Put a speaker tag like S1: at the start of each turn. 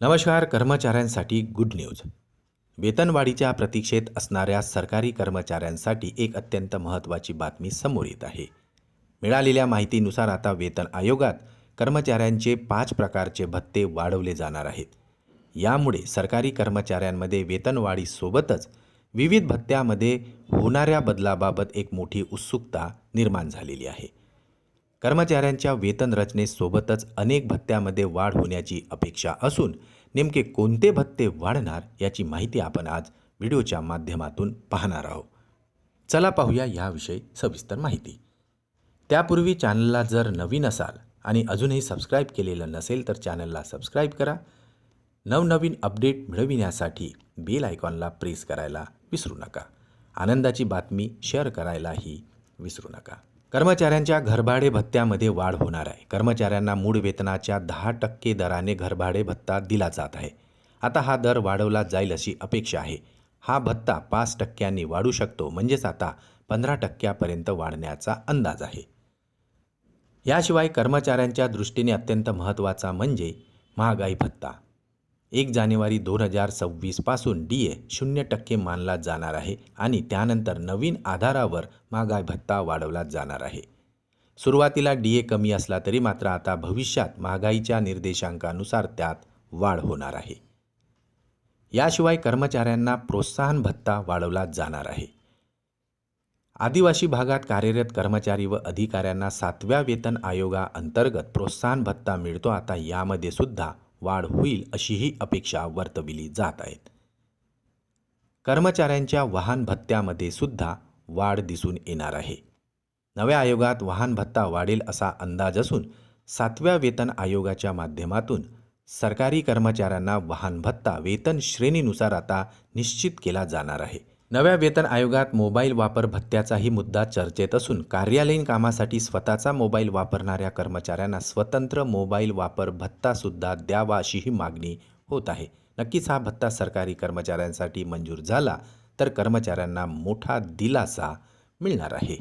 S1: नमस्कार कर्मचाऱ्यांसाठी good news वेतनवाढीच्या प्रतीक्षेत असणाऱ्या सरकारी कर्मचाऱ्यांसाठी एक अत्यंत महत्त्वाची बातमी समोर येत आहे. मिळालेल्या माहितीनुसार आता वेतन आयोगात कर्मचाऱ्यांचे पाच प्रकारचे भत्ते वाढवले जाणार आहेत. यामुळे सरकारी कर्मचाऱ्यांमध्ये वेतनवाढीसोबतच विविध भत्त्यामध्ये होणाऱ्या बदलाबाबत एक मोठी उत्सुकता निर्माण झालेली आहे. कर्मचाऱ्यांच्या वेतन रचनेसोबतच अनेक भत्त्यामध्ये वाढ होण्याची अपेक्षा असून नेमके कोणते भत्ते वाढणार याची माहिती आपण आज व्हिडिओच्या माध्यमातून पाहणार आहोत. चला पाहूया याविषयी सविस्तर माहिती. त्यापूर्वी चॅनलला जर नवीन असाल आणि अजूनही सबस्क्राईब केलेलं नसेल तर चॅनलला सबस्क्राईब करा. नवनवीन अपडेट मिळविण्यासाठी बेल आयकॉनला प्रेस करायला विसरू नका. आनंदाची बातमी शेअर करायलाही विसरू नका. कर्मचाऱ्यांच्या घरभाडे भत्त्यामध्ये वाढ होणार आहे. कर्मचाऱ्यांना मूळ वेतनाच्या दहा टक्के दराने घरभाडे भत्ता दिला जात आहे. आता हा दर वाढवला जाईल अशी अपेक्षा आहे. हा भत्ता पाच टक्क्यांनी वाढू शकतो म्हणजेच आता पंधरा टक्क्यापर्यंत वाढण्याचा अंदाज आहे. याशिवाय कर्मचाऱ्यांच्या दृष्टीने अत्यंत महत्त्वाचा म्हणजे महागाई भत्ता. एक जानेवारी दोन हजार सव्वीसपासून डी ए शून्य टक्के मानला जाणार आहे आणि त्यानंतर नवीन आधारावर महागाई भत्ता वाढवला जाणार आहे. सुरुवातीला डी ए कमी असला तरी मात्र आता भविष्यात महागाईच्या निर्देशांकानुसार त्यात वाढ होणार आहे. याशिवाय कर्मचाऱ्यांना प्रोत्साहन भत्ता वाढवला जाणार आहे. आदिवासी भागात कार्यरत कर्मचारी व अधिकाऱ्यांना सातव्या वेतन आयोगाअंतर्गत प्रोत्साहन भत्ता मिळतो. आता यामध्ये सुद्धा वाढ होईल अशीही अपेक्षा वर्तविली जात आहेत. कर्मचाऱ्यांच्या वाहन भत्त्यामध्ये सुद्धा वाढ दिसून येणार आहे. नव्या आयोगात वाहन भत्ता वाढेल असा अंदाज असून सातव्या वेतन आयोगाच्या माध्यमातून सरकारी कर्मचाऱ्यांना वाहन भत्ता वेतन श्रेणीनुसार आता निश्चित केला जाणार आहे. नव्या वेतन आयोगात मोबाईल वापर भत्त्याचाही मुद्दा चर्चेत असून कार्यालयीन कामासाठी स्वतःचा मोबाईल वापरणाऱ्या कर्मचाऱ्यांना स्वतंत्र मोबाईल वापर भत्तासुद्धा द्यावा अशीही मागणी होत आहे. नक्कीच हा भत्ता सरकारी कर्मचाऱ्यांसाठी मंजूर झाला तर कर्मचाऱ्यांना मोठा दिलासा मिळणार आहे.